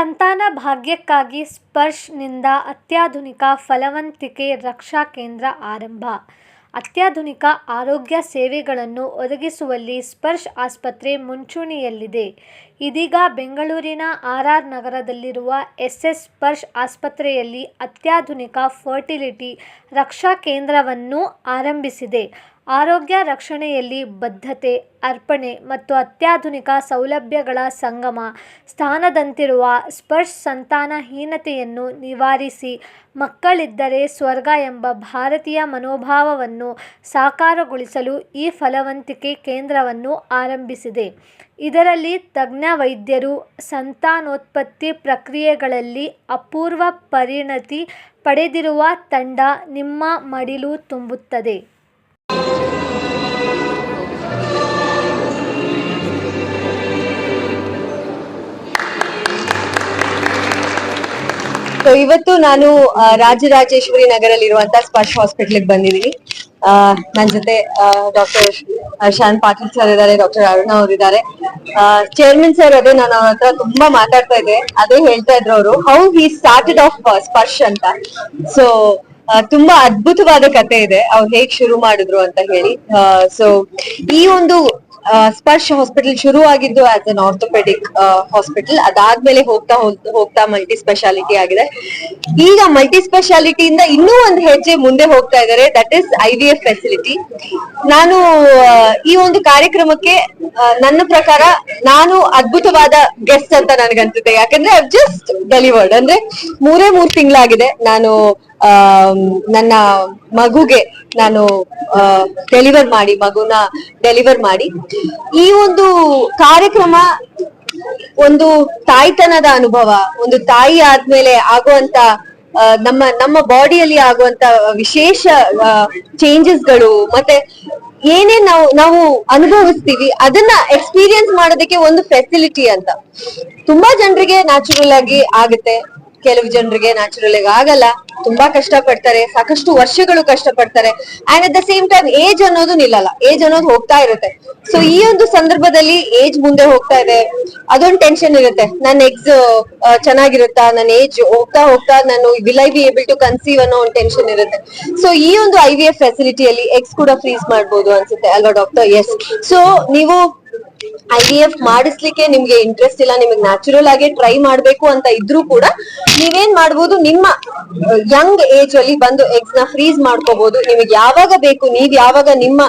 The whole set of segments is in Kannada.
ಸಂತಾನ ಭಾಗ್ಯಕ್ಕಾಗಿ ಸ್ಪರ್ಶ್-ನಿಂದ ಅತ್ಯಾಧುನಿಕ ಫಲವಂತಿಕೆ ರಕ್ಷಾ ಕೇಂದ್ರ ಆರಂಭ. ಅತ್ಯಾಧುನಿಕ ಆರೋಗ್ಯ ಸೇವೆಗಳನ್ನು ಒದಗಿಸುವಲ್ಲಿ ಸ್ಪರ್ಶ್ ಆಸ್ಪತ್ರೆ ಮುಂಚೂಣಿಯಲ್ಲಿದೆ. ಇದೀಗ ಬೆಂಗಳೂರಿನ ಆರ್. ಆರ್. ನಗರದಲ್ಲಿರುವ ಎಸ್. ಎಸ್. ಸ್ಪರ್ಶ್ ಆಸ್ಪತ್ರೆಯಲ್ಲಿ ಅತ್ಯಾಧುನಿಕ ಫರ್ಟಿಲಿಟಿ ರಕ್ಷಾ ಕೇಂದ್ರವನ್ನು ಆರಂಭಿಸಿದೆ. ಆರೋಗ್ಯ ರಕ್ಷಣೆಯಲ್ಲಿ ಬದ್ಧತೆ, ಅರ್ಪಣೆ ಮತ್ತು ಅತ್ಯಾಧುನಿಕ ಸೌಲಭ್ಯಗಳ ಸಂಗಮ ಸ್ಥಾನದಂತಿರುವ ಸ್ಪರ್ಶ್ ಸಂತಾನಹೀನತೆಯನ್ನು ನಿವಾರಿಸಿ ಮಕ್ಕಳಿದ್ದರೆ ಸ್ವರ್ಗ ಎಂಬ ಭಾರತೀಯ ಮನೋಭಾವವನ್ನು ಸಾಕಾರಗೊಳಿಸಲು ಈ ಫಲವಂತಿಕೆ ಕೇಂದ್ರವನ್ನು ಆರಂಭಿಸಿದೆ. ಇದರಲ್ಲಿ ತಜ್ಞ ವೈದ್ಯರು ಸಂತಾನೋತ್ಪತ್ತಿ ಪ್ರಕ್ರಿಯೆಗಳಲ್ಲಿ ಅಪೂರ್ವ ಪರಿಣತಿ ಪಡೆದಿರುವ ತಂಡ ನಿಮ್ಮ ಮಡಿಲು ತುಂಬುತ್ತದೆ. ಸೊ ಇವತ್ತು ನಾನು ರಾಜರಾಜೇಶ್ವರಿ ರಾಜರಾಜೇಶ್ವರಿ ನಗರಲ್ಲಿರುವಂತ ಸ್ಪರ್ಶ ಹಾಸ್ಪಿಟಲ್ ಬಂದಿದ್ದೀನಿ. ನನ್ ಜೊತೆ ಡಾಕ್ಟರ್ ಶಾನ್ ಪಾಟೀಲ್ ಸರ್ ಇದ್ದಾರೆ ಡಾಕ್ಟರ್ ಅರುಣ ಅವ್ರು ಇದ್ದಾರೆ. ಚೇರ್ಮನ್ ಸರ್ ಅದೇ ನಾನು ಅವ್ರ ಹತ್ರ ತುಂಬಾ ಮಾತಾಡ್ತಾ ಇದ್ದೆ. ಅದೇ ಹೇಳ್ತಾ ಇದ್ರು ಅವರು how he started off Sparsh ಅಂತ. ಸೊ ತುಂಬಾ ಅದ್ಭುತವಾದ ಕತೆ ಇದೆ. ಅವ್ರು ಹೇಗ್ ಶುರು ಮಾಡಿದ್ರು ಅಂತ ಹೇಳಿ. ಸೊ ಈ ಒಂದು ಸ್ಪರ್ಶ್ ಹಾಸ್ಪಿಟಲ್ ಶುರು ಆಗಿದ್ದು ಆಸ್ ಅನ್ ಆರ್ಥೋಪೆಡಿಕ್ ಹಾಸ್ಪಿಟಲ್ ಅದಾದ್ಮೇಲೆ ಹೋಗ್ತಾ ಹೋಗ್- ಹೋಗ್ತಾ ಮಲ್ಟಿ ಸ್ಪೆಷಾಲಿಟಿ ಆಗಿದೆ. ಈಗ ಮಲ್ಟಿ ಸ್ಪೆಷಾಲಿಟಿಯಿಂದ ಇನ್ನೂ ಒಂದು ಹೆಜ್ಜೆ ಮುಂದೆ ಹೋಗ್ತಾ ಇದ್ದಾರೆ. That is I V F facility ನಾನು ಈ ಒಂದು ಕಾರ್ಯಕ್ರಮಕ್ಕೆ ನನ್ನ ಪ್ರಕಾರ ನಾನು ಅದ್ಭುತವಾದ ಗೆಸ್ಟ್ ಅಂತ ನನಗನ್ಸುತ್ತೆ. ಯಾಕಂದ್ರೆ ಜಸ್ಟ್ ಡೆಲಿವರ್ಡ್ ಅಂದ್ರೆ ಮೂರೇ ಮೂರ್ ತಿಂಗಳಾಗಿದೆ ನಾನು ನನ್ನ ಮಗುಗೆ ನಾನು ಡೆಲಿವರ್ ಮಾಡಿ, ಮಗುನ ಡೆಲಿವರ್ ಮಾಡಿ. ಈ ಒಂದು ಕಾರ್ಯಕ್ರಮ ಒಂದು ತಾಯ್ತನದ ಅನುಭವ, ಒಂದು ತಾಯಿ ಆದ್ಮೇಲೆ ಆಗುವಂತ ನಮ್ಮ ನಮ್ಮ ಬಾಡಿಯಲ್ಲಿ ಆಗುವಂತ ವಿಶೇಷ ಚೇಂಜಸ್ಗಳು ಮತ್ತೆ ಏನೇ ನಾವು ನಾವು ಅನುಭವಿಸ್ತೀವಿ, ಅದನ್ನ ಎಕ್ಸ್ಪೀರಿಯನ್ಸ್ ಮಾಡೋದಕ್ಕೆ ಒಂದು ಫೆಸಿಲಿಟಿ ಅಂತ. ತುಂಬಾ ಜನರಿಗೆ ನ್ಯಾಚುರಲ್ ಆಗಿ ಆಗುತ್ತೆ. ಕೆಲವು ಜನರಿಗೆ ನ್ಯಾಚುರಲ್ ಆಗಿ ಆಗಲ್ಲ. ತುಂಬಾ ಕಷ್ಟ ಪಡ್ತಾರೆ ಸಾಕಷ್ಟು ವರ್ಷಗಳು ಕಷ್ಟ ಪಡ್ತಾರೆ and at the same time age ಅನ್ನೋದು ನಿಲ್ಲಲ್ಲ. ಏಜ್ ಅನ್ನೋದು ಹೋಗ್ತಾ ಇರುತ್ತೆ. ಸೊ ಈ ಒಂದು ಸಂದರ್ಭದಲ್ಲಿ ಏಜ್ ಮುಂದೆ ಹೋಗ್ತಾ ಇದೆ. ಅದೊಂದು ಟೆನ್ಷನ್ ಇರುತ್ತೆ. ನನ್ನ ಎಗ್ಸ್ ಚೆನ್ನಾಗಿರುತ್ತಾ? ನನ್ನ ಏಜ್ ಹೋಗ್ತಾ ಹೋಗ್ತಾ ನಾನು will I be able to conceive ಅನ್ನೋ ಒಂದು ಟೆನ್ಷನ್ ಇರುತ್ತೆ. ಸೊ ಈ ಒಂದು ಐ ವಿ ಎಫ್ ಫೆಸಿಲಿಟಿಯಲ್ಲಿ ಎಗ್ಸ್ ಕೂಡ ಫ್ರೀಸ್ ಮಾಡ್ಬೋದು ಅನ್ಸುತ್ತೆ ಅಲ್ವಾ ಡಾಕ್ಟರ್ ಎಸ್ ಸೊ ನೀವು ಐ ವಿ ಮಾಡಿಸ್ಲಿಕ್ಕೆ ನಿಮ್ಗೆ ಇಂಟ್ರೆಸ್ಟ್ ಇಲ್ಲ, ನಿಮಗೆ ನ್ಯಾಚುರಲ್ ಆಗಿ ಟ್ರೈ ಮಾಡ್ಬೇಕು ಅಂತ ಇದ್ರೂ ಕೂಡ ನೀವೇನ್ ಮಾಡ್ಬೋದು, ನಿಮ್ಮ ಯಂಗ್ ಏಜ್ ಅಲ್ಲಿ ಬಂದು ಎಗ್ಸ್ನ ಫ್ರೀಸ್ ಮಾಡ್ಕೋಬಹುದು ನಿಮಗೆ ಯಾವಾಗ ಬೇಕು, ನೀವ್ ಯಾವಾಗ ನಿಮ್ಮ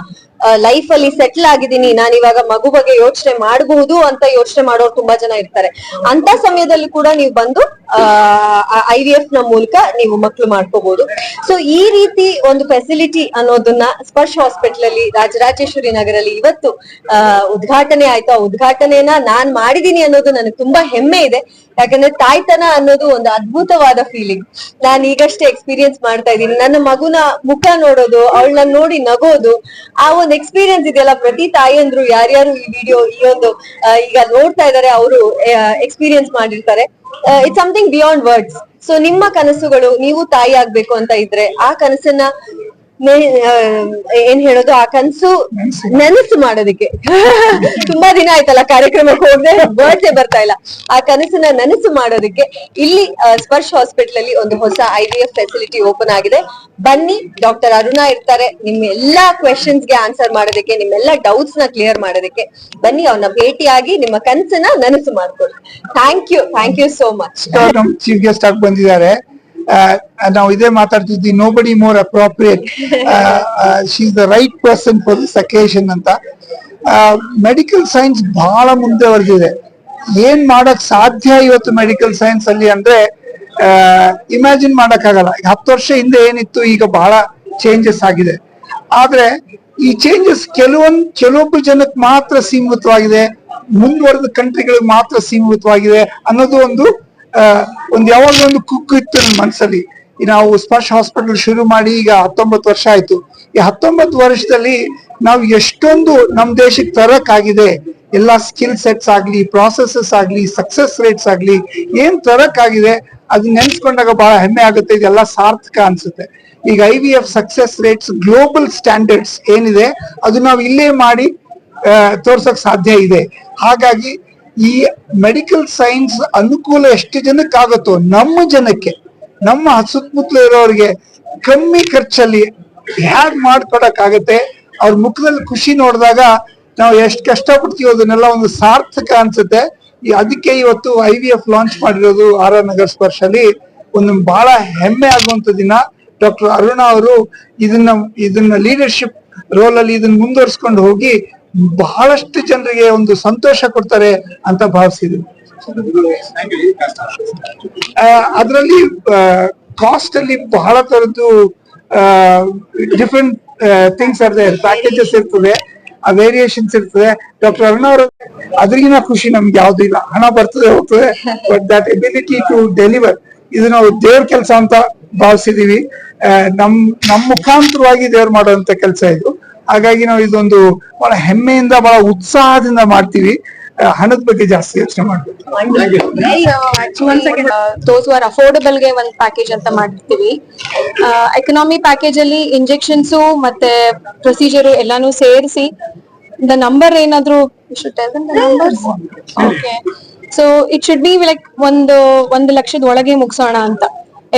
ಲೈಫ್ ಅಲ್ಲಿ ಸೆಟ್ಲ್ ಆಗಿದ್ದೀನಿ, ನಾನು ಇವಾಗ ಮಗು ಬಗ್ಗೆ ಯೋಚನೆ ಮಾಡಬಹುದು ಅಂತ ಯೋಚನೆ ಮಾಡೋರು ತುಂಬಾ ಜನ ಇರ್ತಾರೆ. ಅಂತ ಸಮಯದಲ್ಲಿ ಕೂಡ ನೀವು ಬಂದು ಐ ವಿ ಎಫ್ನ ಮೂಲಕ ನೀವು ಮಕ್ಕಳು ಮಾಡ್ಕೋಬಹುದು ಸೊ ಈ ರೀತಿ ಒಂದು ಫೆಸಿಲಿಟಿ ಅನ್ನೋದನ್ನ ಸ್ಪರ್ಶ ಹಾಸ್ಪಿಟಲ್ ಅಲ್ಲಿ ರಾಜರಾಜೇಶ್ವರಿ ನಗರಲ್ಲಿ ಇವತ್ತು ಉದ್ಘಾಟನೆ ಆಯ್ತು. ಆ ಉದ್ಘಾಟನೆನ ನಾನ್ ಮಾಡಿದೀನಿ ಅನ್ನೋದು ನನಗೆ ತುಂಬಾ ಹೆಮ್ಮೆ ಇದೆ. ಯಾಕಂದ್ರೆ ತಾಯ್ತನ ಅನ್ನೋದು ಒಂದು ಅದ್ಭುತವಾದ ಫೀಲಿಂಗ್ ನಾನು ಈಗಷ್ಟೇ ಎಕ್ಸ್ಪೀರಿಯನ್ಸ್ ಮಾಡ್ತಾ ಇದ್ದೀನಿ. ನನ್ನ ಮಗುನ ಮುಖ ನೋಡೋದು, ಅವಳನ್ನ ನೋಡಿ ನಗೋದು, ಆ ಒಂದು ಎಕ್ಸ್ಪೀರಿಯನ್ಸ್ ಇದೆಯಲ್ಲ. ಪ್ರತಿ ತಾಯಿಯಂದ್ರು, ಯಾರ್ಯಾರು ಈ ವಿಡಿಯೋ ಈ ಒಂದು ಈಗ ನೋಡ್ತಾ ಇದಾರೆ, ಅವರು ಎಕ್ಸ್ಪೀರಿಯನ್ಸ್ ಮಾಡಿರ್ತಾರೆ. It's something beyond words so ನಿಮ್ಮ ಕನಸುಗಳು ನೀವು ತಾಯಿ ಆಗ್ಬೇಕು ಅಂತ ಇದ್ರೆ ಆ ಕನಸನ್ನ ಏನ್ ಹೇಳೋದು, ಆ ಕನಸು ನೆನಸು ಮಾಡೋದಕ್ಕೆ. ತುಂಬಾ ದಿನ ಆಯ್ತಲ್ಲ ಕಾರ್ಯಕ್ರಮಕ್ಕೆ ಹೋಗದೆ ಬರ್ಡೇ ಬರ್ತಾ ಇಲ್ಲ. ಆ ಕನಸನ್ನ ನನಸು ಮಾಡೋದಕ್ಕೆ ಇಲ್ಲಿ ಸ್ಪರ್ಶ ಹಾಸ್ಪಿಟಲ್ ಅಲ್ಲಿ ಒಂದು ಹೊಸ ಐ ಫೆಸಿಲಿಟಿ ಓಪನ್ ಆಗಿದೆ. ಬನ್ನಿ, ಡಾಕ್ಟರ್ ಅರುಣಾ ಇರ್ತಾರೆ. ನಿಮ್ಮ ಎಲ್ಲಾ ಕ್ವೆಶನ್ಸ್ಗೆ ಆನ್ಸರ್ ಮಾಡೋದಕ್ಕೆ, ನಿಮ್ಮೆಲ್ಲಾ ಡೌಟ್ಸ್ನ ಕ್ಲಿಯರ್ ಮಾಡೋದಕ್ಕೆ ಬನ್ನಿ ಅವ್ನ ಭೇಟಿಯಾಗಿ ನಿಮ್ಮ ಕನಸನ್ನ ನನಸು ಮಾಡ್ಕೊಳ್ಳಿ. Thank you thank you so much chief guest ಆಗಿ ಬಂದಿದ್ದಾರೆ. ನಾವು ಇದೇ ಮಾತಾಡ್ತಿದ್ವಿ nobody more appropriate right the right person for this occasion ಅಂತ ಮೆಡಿಕಲ್ ಸೈನ್ಸ್ ಬಹಳ varidide ಏನ್ ಮಾಡಕ್ ಸಾಧ್ಯ ಇವತ್ತು ಮೆಡಿಕಲ್ ಸೈನ್ಸ್ ಅಲ್ಲಿ ಅಂದ್ರೆ ಇಮ್ಯಾಜಿನ್ ಮಾಡಕ್ಕಾಗಲ್ಲ. ಈಗ ಹತ್ತು ವರ್ಷ ಹಿಂದೆ ಏನಿತ್ತು, ಈಗ ಬಹಳ ಚೇಂಜಸ್ ಆಗಿದೆ. ಆದ್ರೆ, ಈ ಚೇಂಜಸ್ ಕೆಲವೊಂದ್, ಕೆಲವೊಬ್ಬ ಜನಕ್ಕೆ ಮಾತ್ರ ಸೀಮಿತವಾಗಿದೆ. ಮುಂದುವರೆದ ಕಂಟ್ರಿಗಳಿಗೆ ಮಾತ್ರ ಸೀಮಿತವಾಗಿದೆ ಅನ್ನೋದು ಒಂದು ಒಂದ್ ಯಾವಾಗ ಒಂದು ಕುಕ್ಕು ಇತ್ತು ನನ್ನ ಮನಸ್ಸಲ್ಲಿ ನಾವು ಸ್ಪರ್ಶ ಹಾಸ್ಪಿಟಲ್ ಶುರು ಮಾಡಿ ಈಗ ಹತ್ತೊಂಬತ್ತು ವರ್ಷ ಆಯ್ತು. ಈ ಹತ್ತೊಂಬತ್ತು ವರ್ಷದಲ್ಲಿ ನಾವು ಎಷ್ಟೊಂದು ನಮ್ಮ ದೇಶಕ್ಕೆ ತರಕ್ಕಾಗಿದೆ ಎಲ್ಲಾ ಸ್ಕಿಲ್ ಸೆಟ್ಸ್ ಆಗ್ಲಿ ಪ್ರಾಸೆಸಸ್ ಆಗ್ಲಿ ಸಕ್ಸಸ್ ರೇಟ್ಸ್ ಆಗ್ಲಿ, ಏನ್ ತರಕ್ಕಾಗಿದೆ ಅದನ್ನ ನೆನ್ಸ್ಕೊಂಡಾಗ ಬಹಳ ಹೆಮ್ಮೆ ಆಗುತ್ತೆ. ಇದೆಲ್ಲ ಸಾರ್ಥಕ ಅನ್ಸುತ್ತೆ. ಈಗ I V F success rates global standards ಏನಿದೆ, ಅದು ನಾವು ಇಲ್ಲೇ ಮಾಡಿ ತೋರ್ಸಕ್ ಸಾಧ್ಯ ಇದೆ. ಹಾಗಾಗಿ ಈ ಮೆಡಿಕಲ್ ಸೈನ್ಸ್ ಅನುಕೂಲ ಎಷ್ಟು ಜನಕ್ಕೆ ಆಗುತ್ತೋ ನಮ್ಮ ಜನಕ್ಕೆ, ನಮ್ಮ ಸುತ್ತಮುತ್ತಲು ಇರೋರಿಗೆ ಕಮ್ಮಿ ಖರ್ಚಲ್ಲಿ ಹ್ಯಾಗ್ ಮಾಡ್ಕೊಡಕ್ ಆಗತ್ತೆ ಅವ್ರ ಮುಖದಲ್ಲಿ ಖುಷಿ ನೋಡಿದಾಗ ನಾವು ಎಷ್ಟು ಕಷ್ಟಪಡ್ತೀವಿ ಅದನ್ನೆಲ್ಲ ಒಂದು ಸಾರ್ಥಕ ಅನ್ಸುತ್ತೆ. ಅದಕ್ಕೆ ಇವತ್ತು ಐ ವಿ ಎಫ್ ಲಾಂಚ್ ಮಾಡಿರೋದು ಆರ್ ಆರ್ ನಗರ್ ಸ್ಪರ್ಶಲ್ಲಿ ಒಂದು ಬಹಳ ಹೆಮ್ಮೆ ಆಗುವಂತ ದಿನ. ಡಾಕ್ಟರ್ ಅರುಣ ಅವರು ಇದನ್ನ ಇದನ್ನ ಲೀಡರ್ಶಿಪ್ ರೋಲ್ ಅಲ್ಲಿ ಇದನ್ನ ಮುಂದುವರ್ಸ್ಕೊಂಡು ಹೋಗಿ ಬಹಳಷ್ಟು ಜನರಿಗೆ ಒಂದು ಸಂತೋಷ ಕೊಡ್ತಾರೆ ಅಂತ ಭಾವಿಸಿದ್ರು ಅದರಲ್ಲಿ ಕಾಸ್ಟ್ ಅಲ್ಲಿ ಬಹಳ ತರದ್ದು ಡಿಫ್ರೆಂಟ್ ಥಿಂಗ್ಸ್ ದೇರ್ ಪ್ಯಾಕೇಜಸ್ ಇರ್ತದೆ, ಆ ವೇರಿಯೇಷನ್ಸ್ ಇರ್ತದೆ. ಡಾಕ್ಟರ್ ಅರುಣ ಅವರು ಅದ್ರಿಗಿನ ಖುಷಿ ನಮ್ಗೆ ಯಾವ್ದು ಇಲ್ಲ. ಹಣ ಬರ್ತದೆ, ಹೋಗ್ತದೆ. But that ability to deliver ಇದು ನಾವು ದೇವ್ರ ಕೆಲಸ ಅಂತ ಭಾವಿಸಿದೀವಿ. ನಮ್ ನಮ್ ಮುಖಾಂತರವಾಗಿ ದೇವ್ರು ಮಾಡುವಂತ ಕೆಲಸ ಇದು. ಹಾಗಾಗಿ ನಾವು ಇದೊಂದು ಬಹಳ ಹೆಮ್ಮೆಯಿಂದ, ಬಹಳ ಉತ್ಸಾಹದಿಂದ ಮಾಡ್ತೀವಿ. ಹಣದ ಬಗ್ಗೆ ಜಾಸ್ತಿ ಯೋಚನೆ ಮಾಡ್ಬೇಕು ಅಫೋರ್ಡಬಲ್ಗೆ ಒಂದ್ ಪ್ಯಾಕೇಜ್ ಅಂತ ಮಾಡ್ತೀವಿ. ಎಕನಾಮಿ ಪ್ಯಾಕೇಜ್ ಅಲ್ಲಿ ಇಂಜೆಕ್ಷನ್ಸ್ ಮತ್ತೆ ಪ್ರೊಸೀಜರ್ ಎಲ್ಲಾನು ಸೇರಿಸಿ ದ ನಂಬರ್ ಏನಾದ್ರು so it should be like ಒಂದು ಒಂದು ಲಕ್ಷದ ಒಳಗೆ ಮುಗಿಸೋಣ ಅಂತ.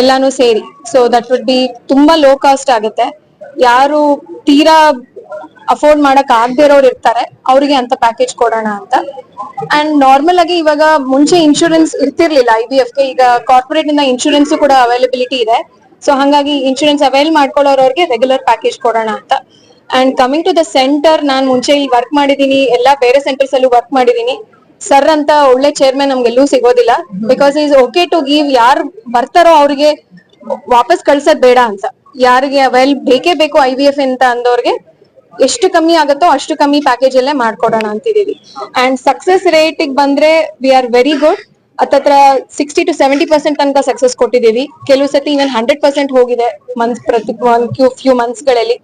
ಎಲ್ಲಾನು ಸೇರಿ. ಸೊ ದಟ್ ವುಡ್ ಬಿ ತುಂಬಾ ಲೋ ಕಾಸ್ಟ್ ಆಗುತ್ತೆ. ಯಾರು ತೀರಾ ಅಫೋರ್ಡ್ ಮಾಡಕ್ ಆಗದೆ ಇರೋರು ಇರ್ತಾರೆ. ಅವ್ರಿಗೆ ಅಂತ ಪ್ಯಾಕೇಜ್ ಕೊಡೋಣ ಅಂತ. ಅಂಡ್ ನಾರ್ಮಲ್ ಆಗಿ ಇವಾಗ ಮುಂಚೆ ಇನ್ಶೂರೆನ್ಸ್ ಇರ್ತಿರ್ಲಿಲ್ಲ ಐ ಬಿ ಎಫ್ಗೆ ಈಗ ಕಾರ್ಪೊರೇಟ್ ಇಂದ ಇನ್ಶೂರೆನ್ಸ್ ಕೂಡ ಅವೈಲಬಿಲಿಟಿ ಇದೆ. ಸೊ ಹಂಗಾಗಿ ಇನ್ಶೂರೆನ್ಸ್ ಅವೈಲ್ ಮಾಡ್ಕೊಳ್ಳೋರವ್ರಿಗೆ ರೆಗ್ಯುಲರ್ ಪ್ಯಾಕೇಜ್ ಕೊಡೋಣ ಅಂತ. And coming to the centre ನಾನ್ ಮುಂಚೆ ಇಲ್ಲಿ ವರ್ಕ್ ಮಾಡಿದೀನಿ ಎಲ್ಲಾ ಬೇರೆ ಸೆಂಟರ್ಸ್ ಅಲ್ಲೂ ವರ್ಕ್ ಮಾಡಿದೀನಿ ಸರ್ ಅಂತ ಒಳ್ಳೆ ಚೇರ್ಮನ್ ನಮ್ಗೆಲ್ಲೂ ಸಿಗೋದಿಲ್ಲ. Because is okay to give ಯಾರು ಬರ್ತಾರೋ ಅವ್ರಿಗೆ ವಾಪಸ್ ಕಳ್ಸೋದ್ ಬೇಡ ಅಂತ. ಯಾರಿಗೆ ಅವೈಲ್ ಬೇಕೇ ಬೇಕು ಐ ವಿ ಎಫ್ ಅಂತ ಅಂದವ್ರಿಗೆ ಎಷ್ಟು ಕಮ್ಮಿ ಆಗುತ್ತೋ ಅಷ್ಟು ಕಮ್ಮಿ ಪ್ಯಾಕೇಜ್ ಅಲ್ಲೇ ಮಾಡ್ಕೊಡೋಣ ಅಂತಿದೀವಿ ಅಂಡ್ ಸಕ್ಸಸ್ ರೇಟ್ ಬಂದ್ರೆ ವಿ ಆರ್ ವೆರಿ ಗುಡ್ ಹತ್ತತ್ರ ಸಿಕ್ಸ್ಟಿ ಟು ಸೆವೆಂಟಿ ಪರ್ಸೆಂಟ್ ತನಕ ಸಕ್ಸಸ್ ಕೊಟ್ಟಿದ್ದೀವಿ. ಕೆಲವು ಸತಿ ಇವನ್ ಹಂಡ್ರೆಡ್ ಪರ್ಸೆಂಟ್ ಹೋಗಿದೆ ಮಂತ್ ಪ್ರತಿ few few ಮಂತ್ಸ್ಗಳಲ್ಲಿ.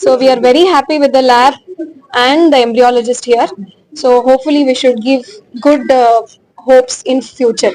So we are very happy with the lab and the embryologist here so hopefully we should give good hopes in future